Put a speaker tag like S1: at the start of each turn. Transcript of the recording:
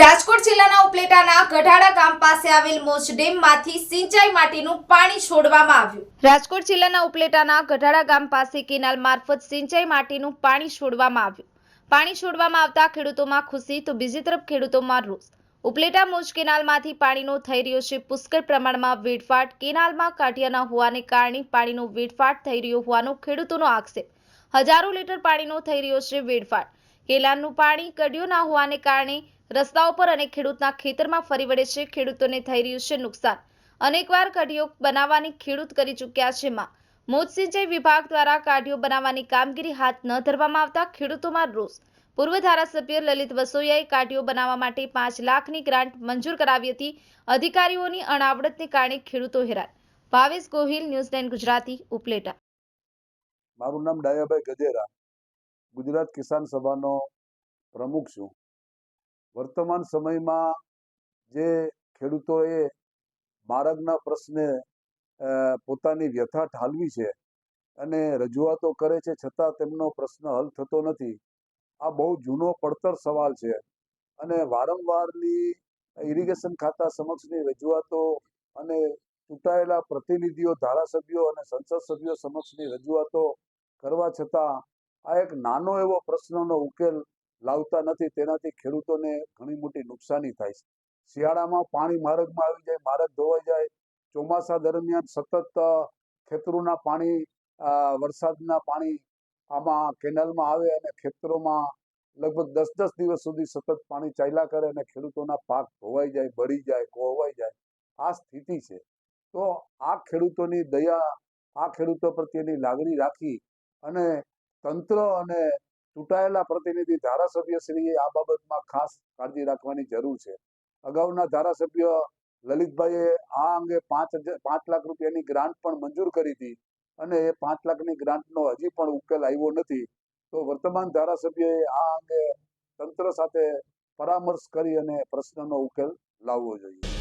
S1: રાજકોટ જિલ્લાના ઉપલેટાના ગઢાડા ગામ પાસે આવેલ મોજ ડેમમાંથી સિંચાઈ માટેનું પાણી છોડવામાં આવ્યું. રાજકોટ જિલ્લાના ઉપલેટાના ગઢાડા ગામ પાસે કેનાલ મારફત સિંચાઈ માટેનું પાણી છોડવામાં આવ્યું. પાણી છોડવામાં આવતા ખેડૂતોમાં ખુશી તો બીજી તરફ ખેડૂતોમાં રોષ. ઉપલેટા મોજ કેનાલમાંથી પાણીનો થઈ રહ્યો છે પુષ્કળ પ્રમાણમાં વેડફાટ. કેનાલમાં કાઢિયાના હોવાને કારણે પાણીનો વેડફાટ થઈ રહ્યો હોવાનો ખેડૂતોનો આક્ષેપ. હજારો લીટર પાણીનો થઈ રહ્યો છે વેડફાટ. કેનાલનું પાણી કઢ્યું ના હોવાને કારણે રસ્તાઓ પર અને ખેડૂતના ખેતરમાં ફરી વળે છે. ખેડૂતોને થઈ રહ્યું છે નુકસાન. અનેકવાર કઢીઓ બનાવવાની ખેડૂત કરી ચૂક્યા છે માં. મોજ વિભાગ દ્વારા કાઢીઓ બનાવવાની કામગીરી હાથ ન ધરવામાં આવતા ખેડૂતોમાં રોષ. પૂર્વ ધારાસભ્ય લલિત વસોયાએ કાઢીઓ બનાવવા માટે પાંચ લાખની ગ્રાન્ટ મંજૂર કરાવી હતી. અધિકારીઓની અણાવડતને કારણે ખેડૂતો હેરાન. Bhavesh Gohil, news nine Gujarati, Upleta.
S2: મારું નામ ડાયાભાઈ ગજેરા ગુજરાત કિસાન સભાનો પ્રમુખ છું. વર્તમાન સમયમાં જે ખેડૂતોએ માર્ગના પ્રશ્ને પોતાની વ્યથા ઠાલવી છે અને રજૂઆતો કરે છે, છતાં તેમનો પ્રશ્ન હલ થતો નથી, આ બહુ જૂનો પડતર સવાલ છે. અને વારંવારની ઇરિગેશન ખાતા સમક્ષની રજૂઆતો અને ચૂંટાયેલા પ્રતિનિધિઓ, ધારાસભ્યો અને સંસદ સભ્યો સમક્ષની રજૂઆતો કરવા છતાં આ એક નાનો એવો પ્રશ્નનો ઉકેલ લાવતા નથી, તેનાથી ખેડૂતોને ઘણી મોટી નુકસાની થાય છે. શિયાળામાં પાણી માર્ગમાં આવી જાય, માર્ગ ધોવાઈ જાય. ચોમાસા દરમિયાન સતત ખેતરોના પાણી વરસાદના પાણી આમાં કેનાલમાં આવે અને ખેતરોમાં લગભગ દસ દસ દિવસ સુધી સતત પાણી ચાલ્યા કરે અને ખેડૂતોના પાક ધોવાઈ જાય, બળી જાય કોહવાઈ જાય. આ સ્થિતિ છે. તો આ ખેડૂતોની દયા, આ ખેડૂતો પ્રત્યેની લાગણી રાખી અને તંત્ર અને ચૂંટાયેલા પ્રતિનિધિ ધારાસભ્યશ્રીએ આ બાબતમાં ખાસ કાળજી રાખવાની જરૂર છે. અગાઉના ધારાસભ્ય લલિતભાઈએ આ અંગે પાંચ પાંચ લાખ રૂપિયાની ગ્રાન્ટ પણ મંજૂર કરી હતી અને એ પાંચ લાખની ગ્રાન્ટનો હજી પણ ઉકેલ આવ્યો નથી. તો વર્તમાન ધારાસભ્યએ આ અંગે તંત્ર સાથે પરામર્શ કરી અને પ્રશ્નનો ઉકેલ લાવવો જોઈએ.